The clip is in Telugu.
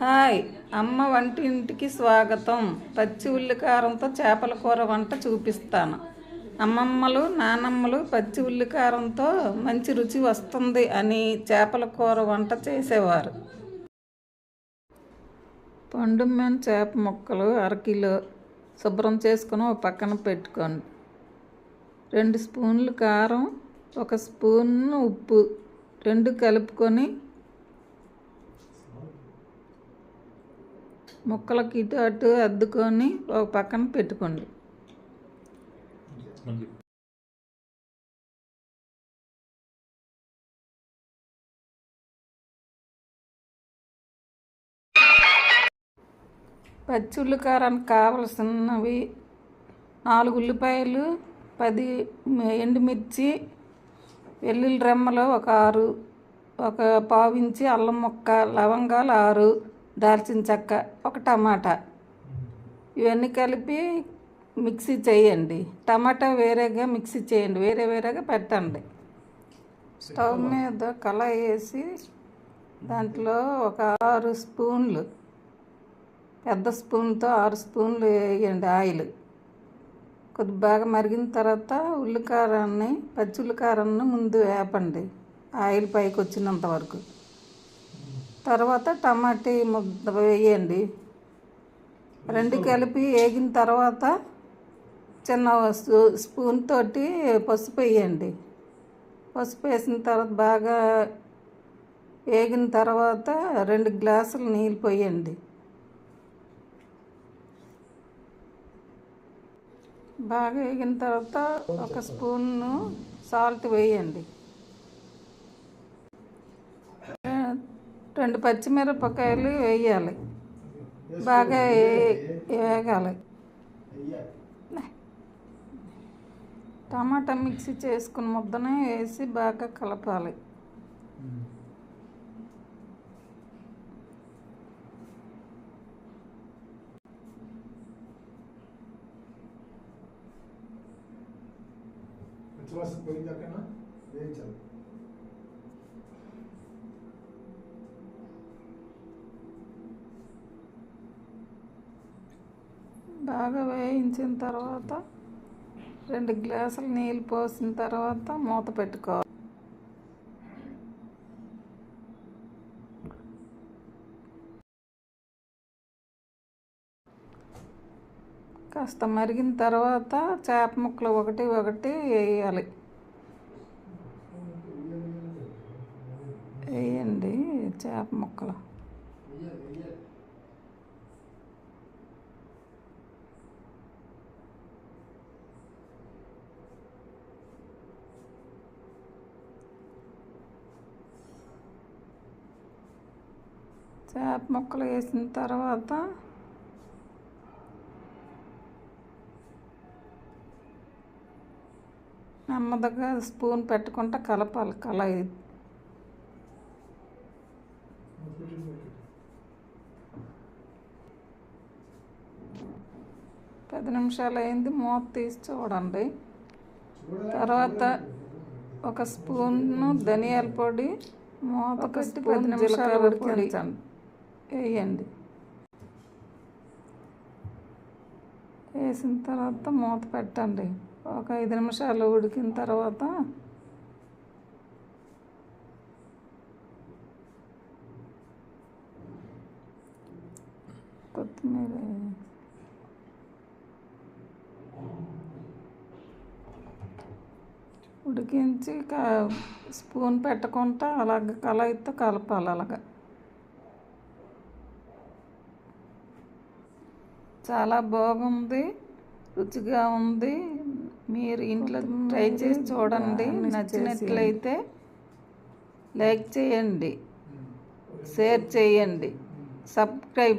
హాయ్ అమ్మ వంటింటికి స్వాగతం. పచ్చి ఉల్లికారంతో చేపల కూర వంట చూపిస్తాను. అమ్మమ్మలు నానమ్మలు పచ్చి ఉల్లికారంతో మంచి రుచి వస్తుంది అని చేపల కూర వంట చేసేవారు. పండుమైన చేప ముక్కలు అరకిలో శుభ్రం చేసుకుని ఒక పక్కన పెట్టుకోండి. రెండు స్పూన్లు కారం ఒక స్పూన్ ఉప్పు. రెండు కలుపుకొని ముక్కలకి ఇటు అటు అద్దుకొని ఒక పక్కన పెట్టుకోండి. పచ్చి ఉల్లికారానికి కావలసినవి నాలుగు ఉల్లిపాయలు పది ఎండుమిర్చి వెల్లుల్లి రెమ్మలు ఒక ఆరు ఒక పావించి అల్లం ముక్క లవంగాలు ఆరు దాల్చిన చెక్క ఒక టమాటా. ఇవన్నీ కలిపి మిక్సీ చేయండి. టమాటా వేరేగా మిక్సీ చేయండి. వేరే వేరేగా పెట్టండి. స్టవ్ మీద కళాయి వేసి దాంట్లో ఒక ఆరు స్పూన్లు పెద్ద స్పూన్తో ఆరు స్పూన్లు వేయండి ఆయిల్. కొద్ది బాగా మరిగిన తర్వాత ఉల్లికారాన్ని పచ్చి ఉల్లికారాన్ని ముందు వేపండి. ఆయిల్ పైకి వచ్చినంత వరకు. తర్వాత టమాటీ ముద్ద వేయండి. రెండు కలిపి వేగిన తర్వాత చిన్న స్పూ- స్పూన్ తోటి పసుపు వేయండి. పసుపు వేసిన తర్వాత బాగా వేగిన తర్వాత రెండు గ్లాసులు నీళ్ళు పోయండి. బాగా వేగిన తర్వాత ఒక స్పూన్ను సాల్ట్ వేయండి. రెండు పచ్చిమిరపకాయలు వేయాలి. బాగా వేగాలి. టమాటా మిక్సీ చేసుకుని ముద్దనే వేసి బాగా కలపాలి. పచ్చివాసన వేయించాలి. బాగా వేయించిన తర్వాత రెండు గ్లాసులు నీళ్ళు పోసిన తర్వాత మూత పెట్టుకోవాలి. కాస్త మరిగిన తర్వాత చేప ముక్కలు ఒకటి ఒకటి వేయాలి. వేయండి చేప ముక్కలు. చేప ముక్కలు వేసిన తర్వాత నెమ్మదిగా స్పూన్ పెట్టుకుంటా కలపాలి కళాయి. పది నిమిషాలు అయింది మూత తీసి చూడండి. తర్వాత ఒక స్పూను ధనియాల పొడి మూత పెట్టి పది నిమిషాలు వేయండి. వేసిన తర్వాత మూత పెట్టండి. ఒక ఐదు నిమిషాలు ఉడికిన తర్వాత కొత్తిమీర ఉడికించి స్పూన్ పెట్టకుండా అలాగ కలయితే కలపాలి అలాగా. చాలా బాగుంది. రుచిగా ఉంది. మీరు ఇంట్లో ట్రై చేసి చూడండి. నచ్చినట్లయితే లైక్ చేయండి. షేర్ చేయండి. సబ్స్క్రైబ్